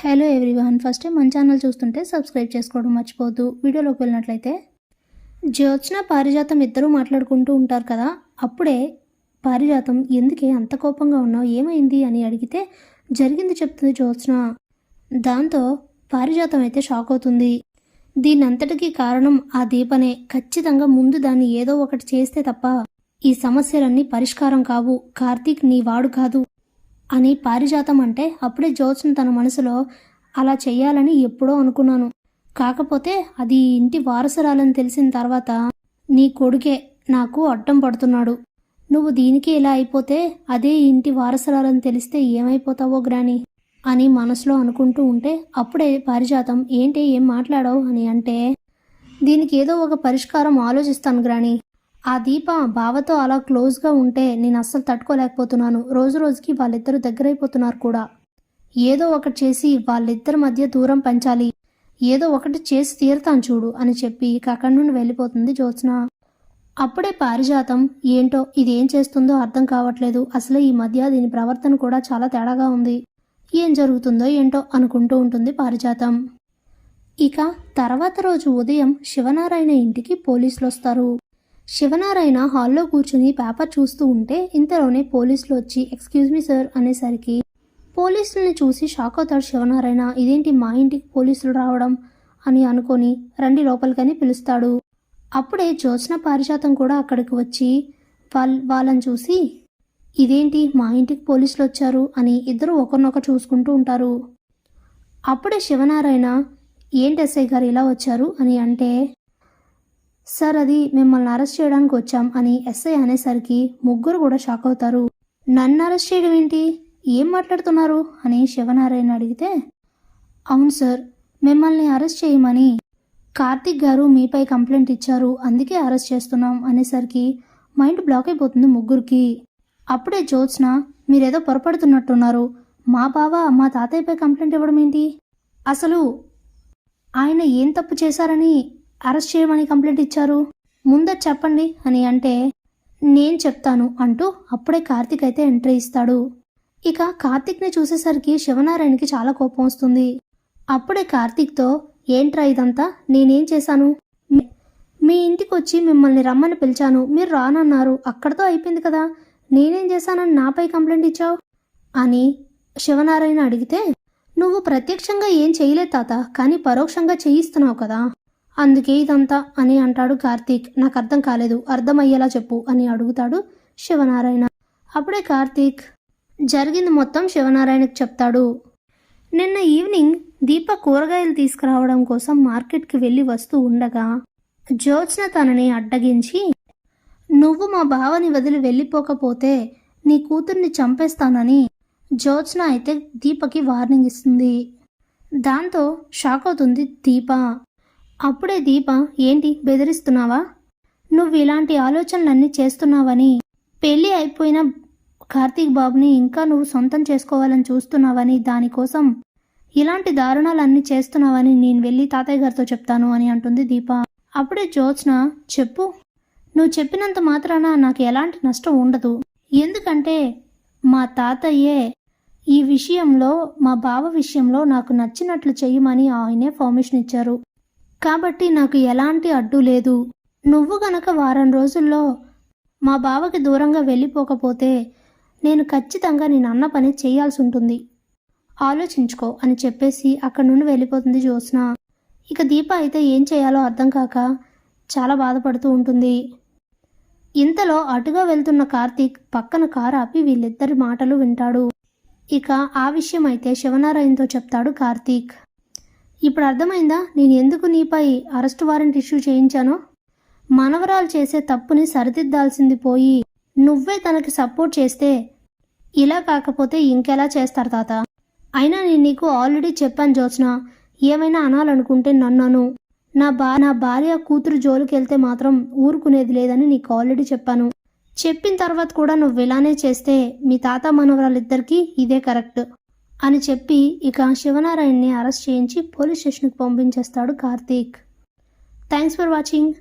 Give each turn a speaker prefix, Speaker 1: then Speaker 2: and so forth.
Speaker 1: Hello everyone first మన channel చూస్తుంటే subscribe చేసుకోవడం మర్చిపోవద్దు. వీడియోలోకి వెళ్ళినట్లయితే జ్యోత్స్న పారిజాతం ఇద్దరూ మాట్లాడుకుంటూ ఉంటారు కదా? అప్పుడే పారిజాతం ఎందుకే అంత కోపంగా ఉన్నావు? ఏమైంది అని అడిగితే జరిగింది చెప్తుంది జ్యోత్స్న. దాంతో పారిజాతం అయితే షాక్ అవుతుంది. దీనంతటికీ కారణం ఆ దీపనే. ఖచ్చితంగా ముందు దాన్ని ఏదో ఒకటి చేస్తే తప్ప ఈ సమస్యలన్నీ పరిష్కారం కావు. కార్తీక్ నీ వాడు కాదు. అని పారిజాతం అంటే అప్పుడే జ్యోత్స్న తన మనసులో అలా చెయ్యాలని ఎప్పుడో అనుకున్నాను. కాకపోతే అది ఇంటి వారసురాలని తెలిసిన తర్వాత నీ కొడుకే నాకు అడ్డం పడుతున్నాడు. నువ్వు దీనికి ఇలా అయిపోతే అదే ఇంటి వారసురాలని తెలిస్తే ఏమైపోతావో గ్రాని? అని మనసులో అనుకుంటూ ఉంటే అప్పుడే పారిజాతం ఏంటి ఏం మాట్లాడావు? అని అంటే దీనికి ఏదో ఒక పరిష్కారం ఆలోచిస్తాను గ్రాని. ఆ దీప బావతో అలా క్లోజ్గా ఉంటే నేను అస్సలు తట్టుకోలేకపోతున్నాను. రోజు రోజుకి వాళ్ళిద్దరూ దగ్గరైపోతున్నారు కూడా. ఏదో ఒకటి చేసి వాళ్ళిద్దరి మధ్య దూరం పెంచాలి. ఏదో ఒకటి చేసి తీరుతాను చూడు అని చెప్పి ఇక అక్కడి నుండి వెళ్ళిపోతుంది జ్యోత్స్న. అప్పుడే పారిజాతం ఏంటో ఇది ఏం చేస్తుందో అర్థం కావట్లేదు. అసలే ఈ మధ్య దీని ప్రవర్తన కూడా చాలా తేడాగా ఉంది. ఏం జరుగుతుందో ఏంటో అనుకుంటూ ఉంటుంది పారిజాతం. ఇక తర్వాత రోజు ఉదయం శివనారాయణ ఇంటికి పోలీసులు వస్తారు శివనారాయణ హాల్లో కూర్చుని పేపర్ చూస్తూ ఉంటే ఇంతలోనే పోలీసులు వచ్చి ఎక్స్క్యూజ్ మీ సార్ అనేసరికి పోలీసుల్ని చూసి షాక్ అవుతాడు శివనారాయణ. ఇదేంటి మా ఇంటికి పోలీసులు రావడం? అని అనుకొని రండి లోపలికని పిలుస్తాడు. అప్పుడే జ్యోత్స్న పారిజాతం కూడా అక్కడికి వచ్చి వాళ్ళ వాళ్ళని చూసి ఇదేంటి మా ఇంటికి పోలీసులు వచ్చారు? అని ఇద్దరు ఒకరినొకరు చూసుకుంటూ ఉంటారు. అప్పుడే శివనారాయణ ఏంటి ఎస్ఐ గారు ఇలా వచ్చారు? అని అంటే సార్ అది మిమ్మల్ని అరెస్ట్ చేయడానికి వచ్చాం అని ఎస్ఐ అనేసరికి ముగ్గురు కూడా షాక్ అవుతారు. నన్ను అరెస్ట్ చేయడం ఏంటి? ఏం మాట్లాడుతున్నారు? అని శివనారాయణ అడిగితే అవును సార్ మిమ్మల్ని అరెస్ట్ చేయమని కార్తిక్ గారు మీపై కంప్లైంట్ ఇచ్చారు అందుకే అరెస్ట్ చేస్తున్నాం అనేసరికి మైండ్ బ్లాక్ అయిపోతుంది ముగ్గురికి. అప్పుడే జ్యోత్స్న మీరేదో పొరపడుతున్నట్టున్నారు. మా బావ మా తాతయ్యపై కంప్లైంట్ ఇవ్వడం ఏంటి? అసలు ఆయన ఏం తప్పు చేశారని అరెస్ట్ చేయమని కంప్లైంట్ ఇచ్చారు. ముందే చెప్పండి అని అంటే నేను చెప్తాను అంటూ అప్పుడే కార్తిక్ అయితే ఎంట్రీ ఇస్తాడు. ఇక కార్తిక్ని చూసేసరికి శివనారాయణకి చాలా కోపం వస్తుంది. అప్పుడే కార్తీక్తో ఏంట్రా ఇదంతా? నేనేం చేశాను? మీ- మీ ఇంటికి వచ్చి మిమ్మల్ని రమ్మని పిలిచాను. మీరు రానన్నారు. అక్కడతో అయిపోయింది కదా. నేనేం చేశానని నాపై కంప్లైంట్ ఇచ్చావు? అని శివనారాయణ అడిగితే నువ్వు ప్రత్యక్షంగా ఏం చేయలేదు తాత. కానీ పరోక్షంగా చేయిస్తున్నావు కదా. అందుకే ఇదంతా అని అంటాడు కార్తీక్. నాకు అర్థం కాలేదు. అర్థమయ్యేలా చెప్పు అని అడుగుతాడు శివనారాయణ. అప్పుడే కార్తీక్ జరిగింది మొత్తం శివనారాయణకు చెప్తాడు. నిన్న ఈవినింగ్ దీప కూరగాయలు తీసుకురావడం కోసం మార్కెట్కి వెళ్ళి వస్తూ ఉండగా జ్యోత్స్న తనని అడ్డగించి నువ్వు మా బావని వదిలి వెళ్ళిపోకపోతే నీ కూతుర్ని చంపేస్తానని జ్యోత్స్న అయితే దీపకి వార్నింగ్ ఇస్తుంది. దాంతో షాక్ అవుతుంది దీప. అప్పుడే దీప ఏంటి బెదిరిస్తున్నావా? నువ్వు ఇలాంటి ఆలోచనలన్నీ చేస్తున్నావని. పెళ్ళి అయిపోయిన కార్తీక్ బాబుని ఇంకా నువ్వు సొంతం చేసుకోవాలని చూస్తున్నావని దానికోసం ఇలాంటి దారుణాలన్నీ చేస్తున్నావని నేను వెళ్ళి తాతయ్య గారితో చెప్తాను అని అంటుంది దీప. అప్పుడే జ్యోత్స్న చెప్పు. నువ్వు చెప్పినంత మాత్రాన నాకు ఎలాంటి నష్టం ఉండదు. ఎందుకంటే మా తాతయ్యే ఈ విషయంలో మా బావ విషయంలో నాకు నచ్చినట్లు చెయ్యమని ఆయనే పర్మిషన్ ఇచ్చారు. కాబట్టి నాకు ఎలాంటి అడ్డు లేదు. నువ్వు గనక వారం రోజుల్లో మా బావకి దూరంగా వెళ్ళిపోకపోతే నేను ఖచ్చితంగా నేను అన్న పని చేయాల్సి ఉంటుంది. ఆలోచించుకో అని చెప్పేసి అక్కడి నుండి వెళ్ళిపోతుంది జ్యోత్స్న. ఇక దీప అయితే ఏం చేయాలో అర్థం కాక చాలా బాధపడుతూ ఉంటుంది. ఇంతలో అటుగా వెళ్తున్న కార్తీక్ పక్కన కారు ఆపి వీళ్ళిద్దరి మాటలు వింటాడు. ఇక ఆ విషయం అయితే శివనారాయణతో చెప్తాడు కార్తీక్. ఇప్పుడు అర్థమైందా? నేను ఎందుకు నీపై అరెస్ట్ వారెంట్ ఇష్యూ చేయించానో? మనవరాలు చేసే తప్పుని సరిదిద్దాల్సింది పోయి నువ్వే తనకి సపోర్ట్ చేస్తే ఇలా కాకపోతే ఇంకెలా చేస్తారు తాత? అయినా నేను నీకు ఆల్రెడీ చెప్పాను జోత్స్న ఏమైనా అనాలనుకుంటే నన్నను నా బా నా భార్య కూతురు జోలికి వెళ్తే మాత్రం ఊరుకునేది లేదని నీకు ఆల్రెడీ చెప్పాను. చెప్పిన తర్వాత కూడా నువ్వు ఇలానే చేస్తే మీ తాత మనవరాలిద్దరికీ ఇదే కరెక్ట్. అని చెప్పి ఇక శివనారాయణని అరెస్ట్ చేయించి పోలీస్ స్టేషన్కి పంపించేస్తాడు కార్తీక్. Thanks for watching.